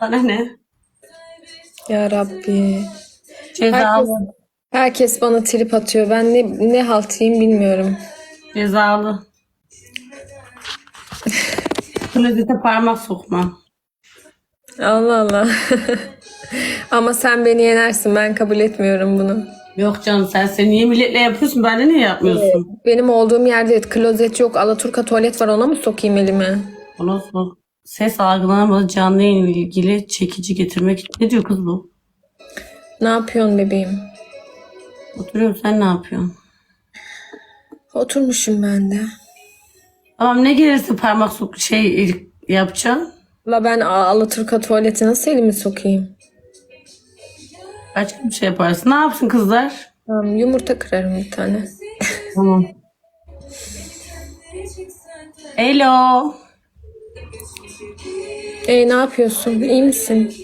Bana ne? Ya Rabbi. Cezalı. Herkes bana trip atıyor. Ben ne, ne haltıyım bilmiyorum. Cezalı. Klozete parmak sokma. Allah Allah. Ama sen beni yenersin. Ben kabul etmiyorum bunu. Yok canım sen seni niye milletle yapıyorsun? Bende niye yapmıyorsun? Benim olduğum yerde klozet yok. Alaturka tuvalet var. Ona mı sokayım elimi? Ona sor. Ses algılanamadı canlı yayın ilgili çekici getirmek. Ne diyor kız bu? Ne yapıyorsun bebeğim? Oturuyorum sen ne yapıyorsun? Oturmuşum ben de. Tamam ne gelirse parmak sok şey yapacaksın. La ben Alaturka tuvalete nasıl elimi sokayım? Başka bir şey yaparsın. Ne yapsın kızlar? Tamam, yumurta kırarım bir tane. Tamam. Hello. E ne yapıyorsun? İyi misin?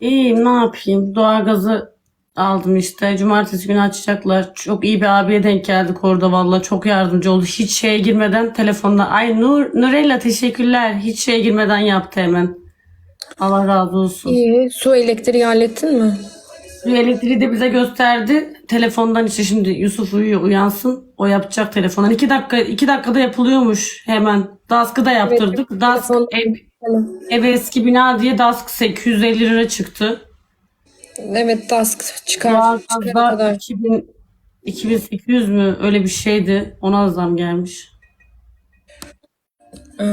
İyiyim ne yapayım? Doğalgazı aldım işte. Cumartesi günü açacaklar. Çok iyi bir abiye denk geldik orada valla. Çok yardımcı oldu. Hiç şeye girmeden telefonda. Ay Nur, Nurella teşekkürler. Hiç şeye girmeden yaptı hemen. Allah razı olsun. İyi. Su elektriği hallettin mi? Su elektriği de bize gösterdi. Telefondan işte şimdi Yusuf uyuyor uyansın. O yapacak telefondan. iki dakika iki dakikada yapılıyormuş hemen. Dask'ı da yaptırdık. Dask telefon- ev, ev eski bina diye Dask 850 lira çıktı. Evet Dask çıkar. çıkana Doğalgazda kadar. 2000, 2800 mü öyle bir şeydi. Ona zam gelmiş. Aa.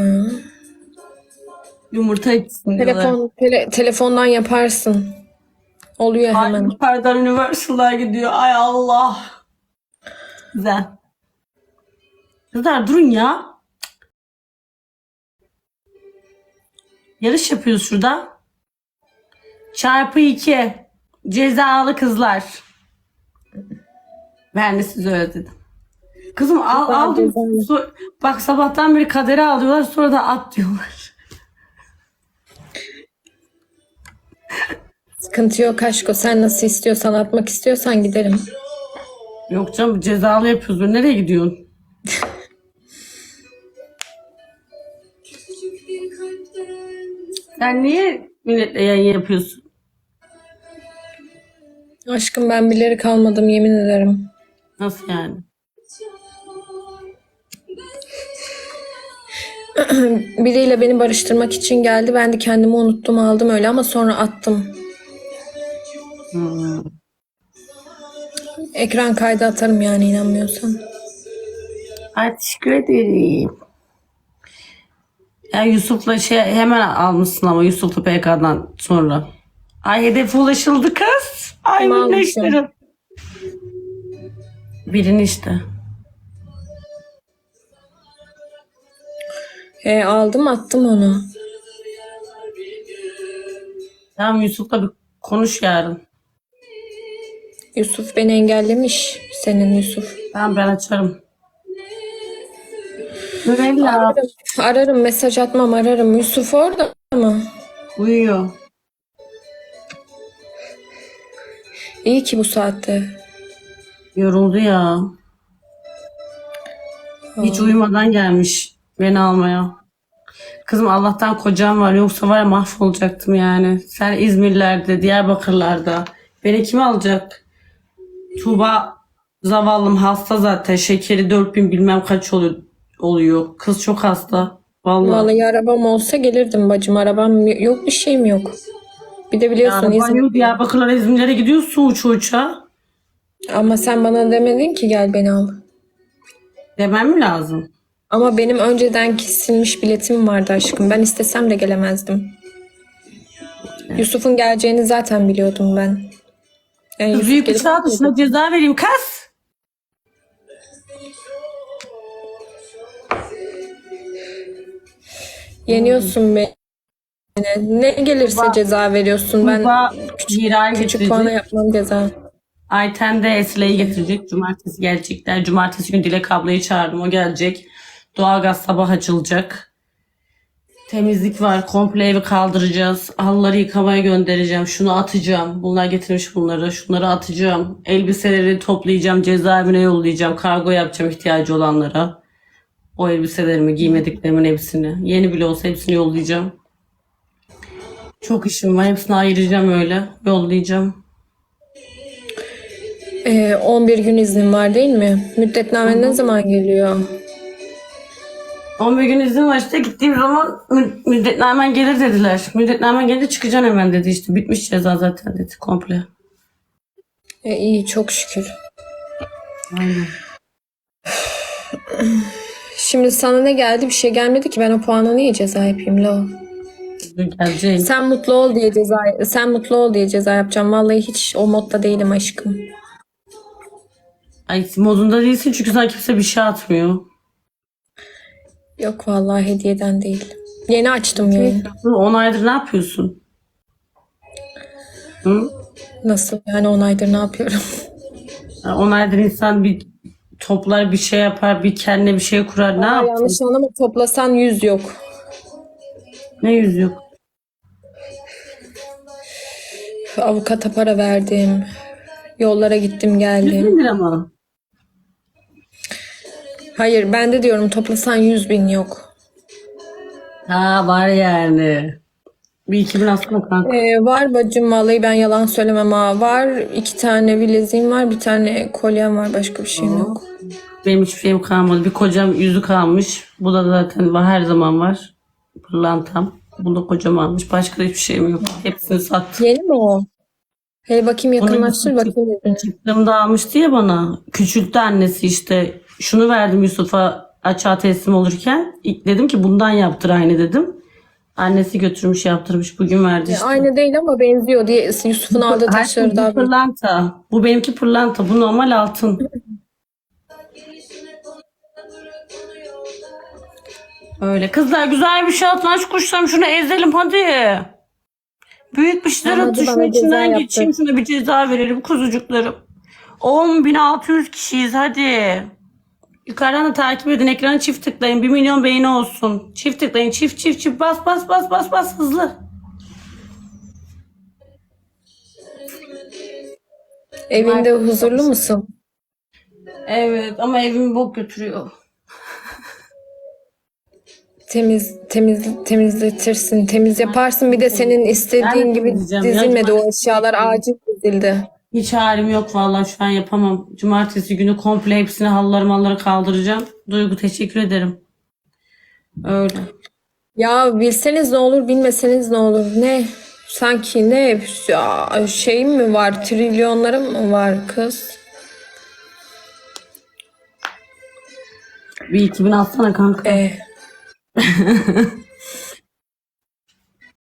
Yumurta diyorlar. Telefon, tele- telefondan yaparsın. Oluyor Ay, hemen. yukarıdan Universal'a gidiyor. Ay Allah. Güzel. Kızlar durun ya. Yarış yapıyoruz şurada. Çarpı 2. Cezalı kızlar. Ben de sizi özledim. Kızım al, aldım. Bak sabahtan beri kadere alıyorlar sonra da at diyorlar. Sıkıntı yok aşko. Sen nasıl istiyorsan atmak istiyorsan giderim. Yok canım cezalı yapıyoruz. Nereye gidiyorsun? Sen niye milletle yayın yapıyorsun? Aşkım ben bilerek almadım yemin ederim. Nasıl yani? Biriyle beni barıştırmak için geldi. Ben de kendimi unuttum aldım öyle ama sonra attım. Hmm. Ekran kaydı atarım yani inanmıyorsan. Ay teşekkür ederim. Ya Yusuf'la şey hemen almışsın ama Yusuf'la PK'dan sonra. Ay hedefe ulaşıldı kız. Ay almış minneşlerim. Birini işte. E, aldım attım onu. Tamam Yusuf'la bir konuş yarın. Yusuf beni engellemiş. Senin Yusuf. Tamam ben açarım. Nurella Ararım, ararım mesaj atmam ararım. Yusuf orada mı? uyuyor. İyi ki bu saatte. Yoruldu ya. Hiç uyumadan gelmiş beni almaya. Kızım Allah'tan kocam var yoksa var ya mahvolacaktım yani. Sen İzmirlerde, Diyarbakırlarda. Beni kim alacak? Tuğba zavallım hasta zaten. Şekeri 4000 bilmem kaç oluyor. oluyor. Kız çok hasta. Vallahi. Vallahi arabam olsa gelirdim bacım. Arabam yok bir şeyim yok. Bir de biliyorsun Yani İzmir. banyo Diyarbakırlara İzmirlere gidiyorsun uça uça. Ama sen bana demedin ki gel beni al. Demem mi lazım? Ama benim önceden kesilmiş biletim vardı aşkım. Ben istesem de gelemezdim. Yusuf'un geleceğini zaten biliyordum ben. Yusuf Büyük çağ dışına ceza vereyim. Kas! Yeniyorsun beni. Ne gelirse Tuğba- ceza veriyorsun. Ben Hira'yı küçük puana getirecek. yapmam ceza. Ayten de Esra'yı getirecek. Cumartesi gelecekler. Cumartesi günü Dilek ablayı çağırdım. O gelecek. Doğalgaz sabah açılacak. Temizlik var. Komple evi kaldıracağız. Halıları yıkamaya göndereceğim. Şunu atacağım. Bunlar getirmiş bunları. Şunları atacağım. Elbiseleri toplayacağım. Cezaevine yollayacağım. Kargo yapacağım ihtiyacı olanlara. O elbiselerimi, giymediklerimin hepsini. Yeni bile olsa hepsini yollayacağım. Çok işim var. Hepsini ayıracağım öyle. Yollayacağım. Ee, 11 gün iznin var değil mi? Müddetname ne zaman geliyor? 11 gün izin var işte gittiğim zaman mü- müddetnamen gelir dediler. Müddetnamen gelince çıkacaksın hemen dedi işte. Bitmiş ceza zaten dedi komple. E, iyi çok şükür. Aynen. Şimdi sana ne geldi? Bir şey gelmedi ki ben o puana niye ceza yapayım la? Gelecek. Sen mutlu ol diye ceza sen mutlu ol diye ceza yapacağım. Vallahi hiç o modda değilim aşkım. Ay modunda değilsin çünkü sana kimse bir şey atmıyor. Yok vallahi hediyeden değil. Yeni açtım yayını. 10 aydır ne yapıyorsun? Hı? Nasıl yani 10 aydır ne yapıyorum? 10 aydır insan bir toplar bir şey yapar bir kendine bir şey kurar ne Aa, yaptın? yanlış anlama toplasan 100 yok. Ne yüz yok. Avukata para verdim. Yollara gittim geldim. 100 lira mı? Hayır ben de diyorum toplasan 100 bin yok. Ha var yani. Bir 2000 aslında kanka. Ee, var bacım vallahi ben yalan söylemem ha. Var iki tane bileziğim var bir tane kolyem var başka bir şeyim yok. Benim hiçbir şeyim kalmadı. Bir kocam yüzü kalmış. Bu da zaten var, her zaman var. Pırlantam. Bu da kocam almış. Başka da hiçbir şeyim yok. Hepsini sattım. Yeni mi o? Hele bakayım yakınlaştır bakayım yüzüne. Çıktığımda almıştı ya bana. Küçülttü annesi işte. Şunu verdim Yusuf'a açığa teslim olurken. Dedim ki bundan yaptır aynı dedim. Annesi götürmüş yaptırmış. Bugün verdi işte. Aynı değil ama benziyor diye Yusuf'un aldığı şey taşları büyük. pırlanta. Bu benimki pırlanta. Bu normal altın. Öyle. Kızlar güzel bir şey atın. Aç kuşlarım şunu ezelim hadi. Büyük bir şeyler atın. Şunun içinden geçeyim. Şuna bir ceza verelim kuzucuklarım. 10.600 kişiyiz hadi. Yukarıdan da takip edin. Ekranı çift tıklayın. 1 milyon beğeni olsun. Çift tıklayın. Çift çift çift. Bas bas bas bas bas hızlı. Evinde huzurlu musun? Evet ama evimi bok götürüyor. Temiz temiz temizletirsin, temiz yaparsın. Bir de senin istediğin gibi dizilmedi o eşyalar acil dizildi. Hiç halim yok vallahi şu an yapamam. Cumartesi günü komple hepsini halıları malları kaldıracağım. Duygu teşekkür ederim. Öyle. Ya bilseniz ne olur, bilmeseniz ne olur? Ne? Sanki ne ya, şey mi var? Trilyonlarım mı var kız? Bir 2000 alsana kanka. Eh.